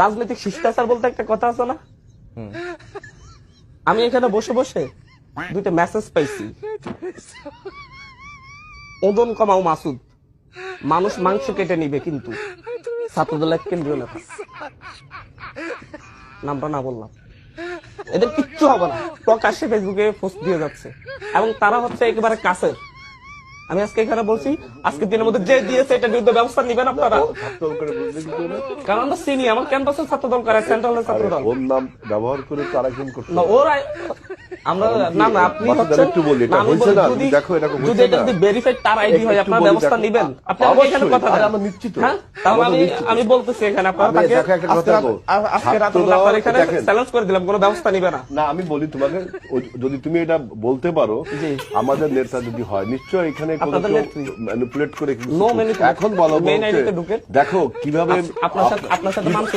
রাজনৈতিক শিষ্টাচার বলতে একটা কথা আছে না? আমি এখানে বসে বসে দুইটা মেসেজ পাইছি। ওজন কমাও মাসুদ। মানুষ মাংস কেটে নিবে কিন্তু। ছাত্রদলের কেন্দ্রীয় নেতা নামটা না বললাম। এদের কিচ্ছু হবে না। প্রকাশ্যে ফেসবুকে পোস্ট দিয়ে যাচ্ছে। এবং তারা হচ্ছে একেবারে কাছের। আমি আজকে এখানে বলছি আজকের দিনের মধ্যে যে দিয়েছে এটা বিরুদ্ধে ব্যবস্থা নিবেন আপনারা। কারণ আমরা চিনি আমার ক্যাম্পাসের ছাত্র দল করে সেন্ট্রালের ছাত্র দল ওর নাম ব্যবহার করে তারা কিন্তু করতে না। ওরা আমরা না না আপনি আমি একটু বলি, এটা না, আমি বলি, না, যদি দেখো, এরকম যদি এটা যদি ভেরিফাইড তার আইডি হয় ব্যবস্থা নিবেন আপনি আমাকে এখানে কথা দেন আমরা নিশ্চিত। হ্যাঁ তাহলে আমি আমি বলতেছি এখানে আপনারা তাকে আজকে রাত- আপনার এখানে চ্যালেঞ্জ করে দিলাম কোনো ব্যবস্থা নিবে না না আমি বলি তোমাকে যদি তুমি এটা বলতে পারো। আমাদের নেতা যদি হয় নিশ্চয় এখানে নেত্রী। ম্যানিপুলেট করে। এখন বলো। দেখো কীভাবে আপনার সাথে আপনার সাথে